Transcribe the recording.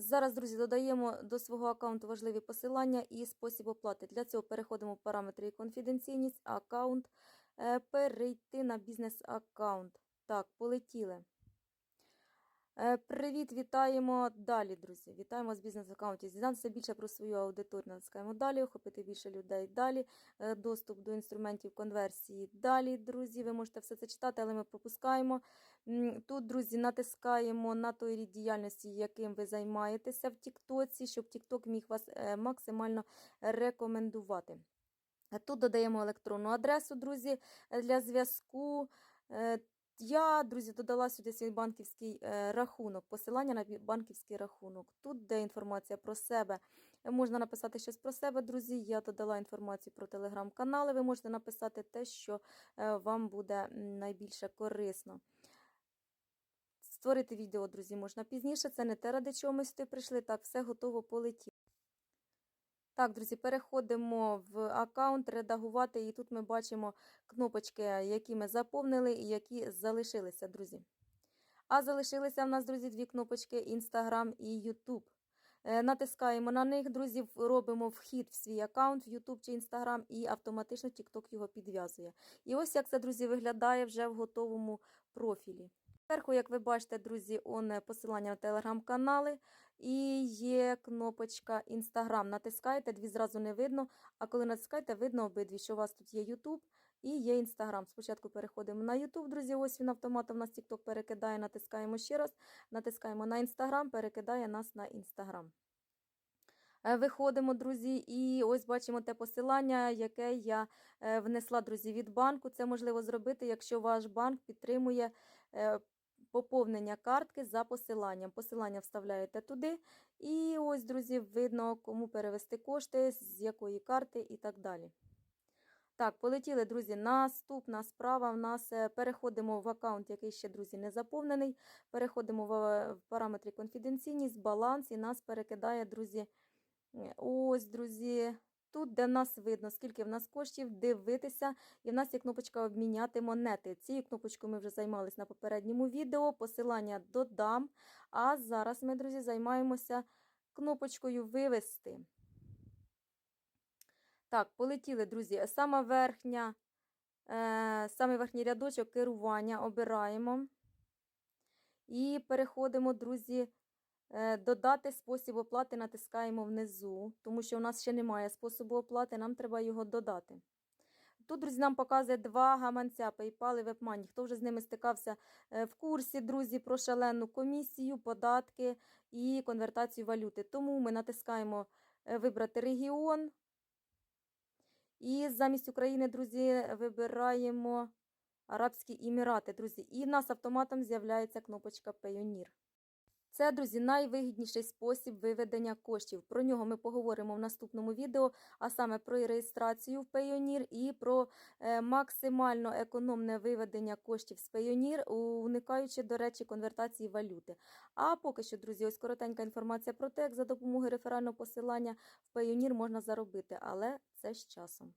Зараз, друзі, додаємо до свого аккаунту важливі посилання і спосіб оплати. Для цього переходимо в параметри і конфіденційність, аккаунт, е, перейти на бізнес-аккаунт. Так, полетіли. Е, Привіт, вітаємо далі, друзі. Вітаємо з бізнес-аккаунті. Дізнатися більше про свою аудиторію. Натискаємо далі, охопити більше людей далі. Е, Доступ до інструментів конверсії далі, друзі. Ви можете все це читати, але ми пропускаємо. Тут, друзі, натискаємо на той рід діяльності, яким ви займаєтеся в Тіктоці, щоб Тікток міг вас е, максимально рекомендувати. Тут додаємо електронну адресу, друзі, для зв'язку. Я, друзі, додала сюди свій банківський е, рахунок, посилання на банківський рахунок. Тут де інформація про себе. Е, Можна написати щось про себе, друзі. Я додала інформацію про телеграм-канали. Ви можете написати те, що е, вам буде найбільше корисно. Створити відео, друзі, можна пізніше. Це не те, ради чого ми сюди прийшли. Так, все готово полетіло. Так, друзі, переходимо в аккаунт, редагувати, і тут ми бачимо кнопочки, які ми заповнили і які залишилися, друзі. А залишилися в нас, друзі, дві кнопочки Instagram і YouTube. Е, Натискаємо на них, друзі, робимо вхід в свій аккаунт, в YouTube чи Instagram, і автоматично TikTok його підв'язує. І ось як це, друзі, виглядає вже в готовому профілі. Зверху, як ви бачите, друзі, он е, посилання на телеграм-канали і є кнопочка Instagram. Натискаєте, дві зразу не видно, а коли натискаєте, видно обидві, що у вас тут є YouTube і є Instagram. Спочатку переходимо на YouTube, друзі, ось він автоматом нас TikTok перекидає, натискаємо ще раз, натискаємо на Instagram, перекидає нас на Instagram. Е, Виходимо, друзі, і ось бачимо те посилання, яке я е, внесла, друзі, від банку. Це можливо зробити, якщо ваш банк підтримує поповнення картки за посиланням. Посилання вставляєте туди. І ось, друзі, видно, кому перевести кошти, з якої карти і так далі. Так, полетіли, друзі. Наступна справа в нас е, переходимо в аккаунт, який ще, друзі, не заповнений. Переходимо в, е, параметрі конфіденційність, баланс, і нас перекидає, друзі. Ось, друзі. Тут, де нас видно, скільки в нас коштів, дивитися, і в нас є кнопочка обміняти монети. Цією кнопочкою ми вже займалися на попередньому відео. Посилання додам. А зараз ми, друзі, займаємося кнопочкою вивести. Так, полетіли, друзі. Сама верхня, е, самий верхній рядочок керування обираємо. І переходимо, друзі, додати спосіб оплати, натискаємо внизу, тому що у нас ще немає способу оплати, нам треба його додати. Тут, друзі, нам показує два гаманця PayPal і WebMoney. Хто вже з ними стикався е, в курсі, друзі, про шалену комісію, податки і конвертацію валюти. Тому ми натискаємо е, вибрати регіон. І замість України, друзі, вибираємо Арабські Емірати, друзі. І в нас автоматом з'являється кнопочка Payoneer. Це, друзі, найвигідніший спосіб виведення коштів. Про нього ми поговоримо в наступному відео, а саме про реєстрацію в Payoneer і про е, максимально економне виведення коштів з Payoneer, уникаючи, до речі, конвертації валюти. А поки що, друзі, ось коротенька інформація про те, як за допомогою реферального посилання в Payoneer можна заробити, але це з часом.